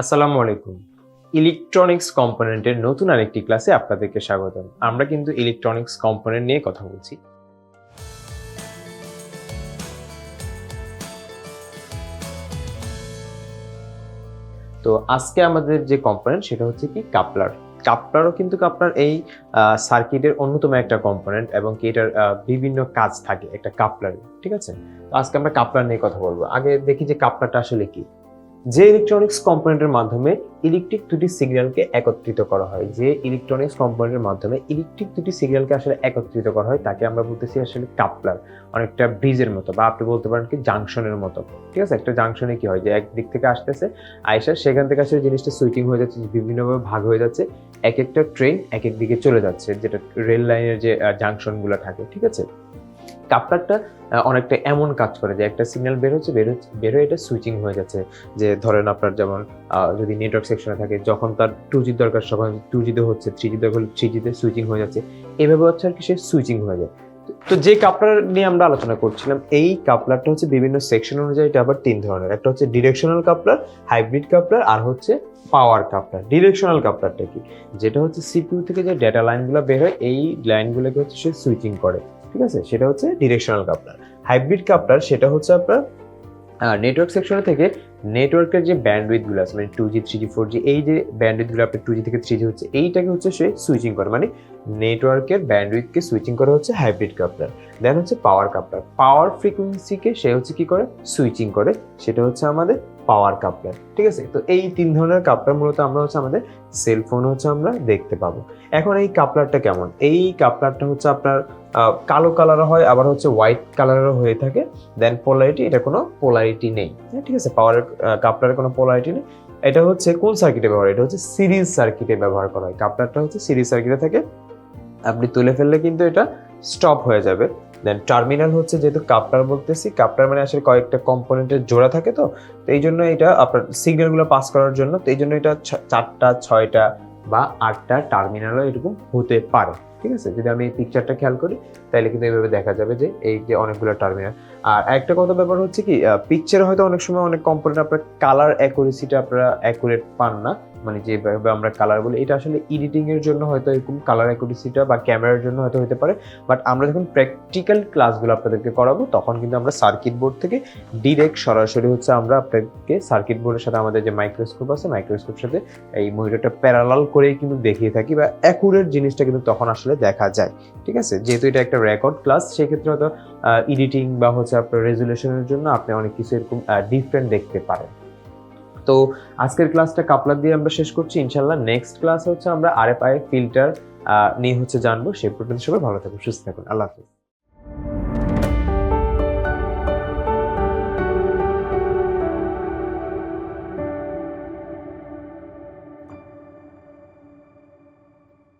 আসসালামু আলাইকুম। ইলেকট্রনিক্স কম্পোনেন্টের নতুন আরেকটি ক্লাসে আপনাদেরকে স্বাগতম। আমরা কিন্তু ইলেকট্রনিক্স কম্পোনেন্ট নিয়ে কথা বলছি। তো আজকে আমাদের যে কম্পোনেন্ট সেটা হচ্ছে কি কাপলার। কাপলারও কিন্তু আপনার এই সার্কিটের অন্যতম একটা কম্পোনেন্ট এবং কি এটার বিভিন্ন কাজ থাকে একটা কাপলার, ঠিক আছে? তো আজকে আমরা কাপলার নিয়ে কথা বলব। আগে দেখি যে কাপলারটা আসলে কি। যে ইলেকট্রনিক্স কম্পোনেন্টের মাধ্যমে ইলেকট্রিক দুটি সিগন্যালকে একত্রিত করা হয়, যে ইলেকট্রনিক্স কম্পোনেন্টের মাধ্যমে ইলেকট্রিক দুটি সিগন্যালকে আসলে একত্রিত করা হয়, তাকে আমরা বলতেছি আসলে কাপলার, অনেকটা ব্রিজের মতো বা আপনি বলতে পারেন কি জাংশনের মতো। ঠিক আছে? একটা জাংশনে কি হয়? যে এক দিক থেকে আসতেছে আয়সা সেখান থেকে আসলে জিনিসটা সুইটিং হয়ে যাচ্ছে, বিভিন্নভাবে ভাগ হয়ে যাচ্ছে, এক একটা ট্রেন এক এক দিকে চলে যাচ্ছে, যেটা রেল লাইনের যে জাংশনগুলো থাকে, ঠিক আছে? কাপলারটা অনেকটা এমন কাজ করে যে একটা সিগন্যাল বের হচ্ছে বের হচ্ছে, বের হয়ে এটা সুইচিং হয়ে যাচ্ছে যে ধরেন আপনার যেমন যদি নেটওয়ার্ক সেকশনে থাকে, যখন তার টু জি দরকার, তখন টু জিতে হচ্ছে থ্রি জি দরকার থ্রি জিতে সুইচিং হয়ে যাচ্ছে। এভাবে হচ্ছে আর কি সে সুইচিং হয়ে যায়। তো- যে কাপলার নিয়ে আমরা আলোচনা করছিলাম, এই কাপলারটা হচ্ছে বিভিন্ন সেকশন অনুযায়ী এটা আবার তিন ধরনের। একটা হচ্ছে ডিরেকশনাল কাপলার হাইব্রিড কাপলার আর হচ্ছে পাওয়ার কাপলার ডিরেকশনাল কাপলারটা কি? যেটা হচ্ছে সিপিইউ থেকে যে ডেটা লাইনগুলো বের হয়, এই লাইনগুলোকে হচ্ছে সে সুইচিং করে। ঠিক আছে? সেটা হচ্ছে ডিরেকশনাল কাপলার হাইব্রিড কাপলার সেটা হচ্ছে আপনার নেটওয়ার্ক সেকশনে থেকে নেটওয়ার্কের যে ব্যান্ডউইথগুলো আছে মানে two G three G four G এই যে ব্যান্ডউইথগুলো আপনার টু জি থেকে থ্রি জি হচ্ছে, এইটাকে হচ্ছে সে সুইচিং করে মানে নেটওয়ার্কের ব্যান্ডউইথকে সুইচিং করা হচ্ছে হাইব্রিড কাপলার দেন হচ্ছে পাওয়ার কাপলার পাওয়ার ফ্রিকোয়েন্সিকে সে হচ্ছে কি করে? সুইচিং করে। সেটা হচ্ছে আমাদের পাওয়ার কাপলার ঠিক আছে? তো এই তিন ধরনের কাপলার মূলত আমরা হচ্ছে আমাদের সেলফোন হচ্ছে আমরা দেখতে পাবো। এখন এই কাপলারটা কেমন? এই কাপলারটা হচ্ছে আপনার কালো কালারও হয় আবার হচ্ছে হোয়াইট কালারেরও হয়ে থাকে। দেন পোলারিটি এটা কোনো পোলারিটি নেই। হ্যাঁ, ঠিক আছে? পাওয়ার কাপলারের কোনো পোলারিটি নেই। এটা হচ্ছে কোন সার্কিটে ব্যবহার এটা হচ্ছে সিরিজ সার্কিটে ব্যবহার করা হয়। কাপলারটা হচ্ছে সিরিজ সার্কিটে থাকে। আপনি তুলে ফেললে কিন্তু এটা স্টপ হয়ে যাবে। দেন টার্মিনাল হচ্ছে যেহেতু কাপলার বলতেছি কাপলার মানে আসলে কয়েকটা কম্পোনেন্টের জোড়া থাকে তো তো এই জন্য এটা আপনার সিগন্যালগুলো পাস করার জন্য, তো এই জন্য এটা চারটা, ছয়টা বা আটটা টার্মিনালও এরকম হতে পারে, ঠিক আছে? যদি আমি এই পিকচারটা খেয়াল করি, তাহলে কিন্তু এইভাবে দেখা যাবে যে এই যে অনেকগুলো টার্মিনাল আর একটা কথা ব্যাপার হচ্ছে কি পিকচারে হয়তো অনেক সময় অনেক কম্পোনেন্ট আপনার কালার অ্যাকুরেসিটা আপনারা অ্যাকুরেট পান না মানে যেভাবে আমরা কালার বলি, এটা আসলে এডিটিং এর জন্য হয়তো এরকম কালার অ্যাকুরেসিটা বা ক্যামেরার জন্য হয়তো হতে পারে। বাট আমরা যখন প্র্যাকটিক্যাল ক্লাসগুলো আপনাদেরকে করাবো, তখন কিন্তু আমরা সার্কিট বোর্ড থেকে ডিরেক্ট সরাসরি হচ্ছে আমরা আপনাদেরকে সার্কিট বোর্ডের সাথে আমাদের যে মাইক্রোস্কোপ আছে মাইক্রোস্কোপ সাথে এই মনিটরটা প্যারালাল করেই কিন্তু দেখিয়ে থাকি বা অ্যাকুরেট জিনিসটা কিন্তু তখন আসলে দেখা যায়। ঠিক আছে? যেহেতু এটা একটা রেকর্ড ক্লাস সেক্ষেত্রে হয়তো এডিটিং বা হচ্ছে আপনার রেজুলেশনের জন্য আপনি অনেক কিছু এরকম ডিফারেন্ট দেখতে পারেন। তো আজকের ক্লাসটা কাপলার দিয়ে আমরা শেষ করছি। ইনশাল্লাহ নেক্সট ক্লাস হচ্ছে আমরা আরএফআই ফিল্টার নিয়ে হচ্ছে জানব। সেই পর্যন্ত সবাই ভালো থাকুন, সুস্থ থাকুন। আল্লাহ হাফিজ।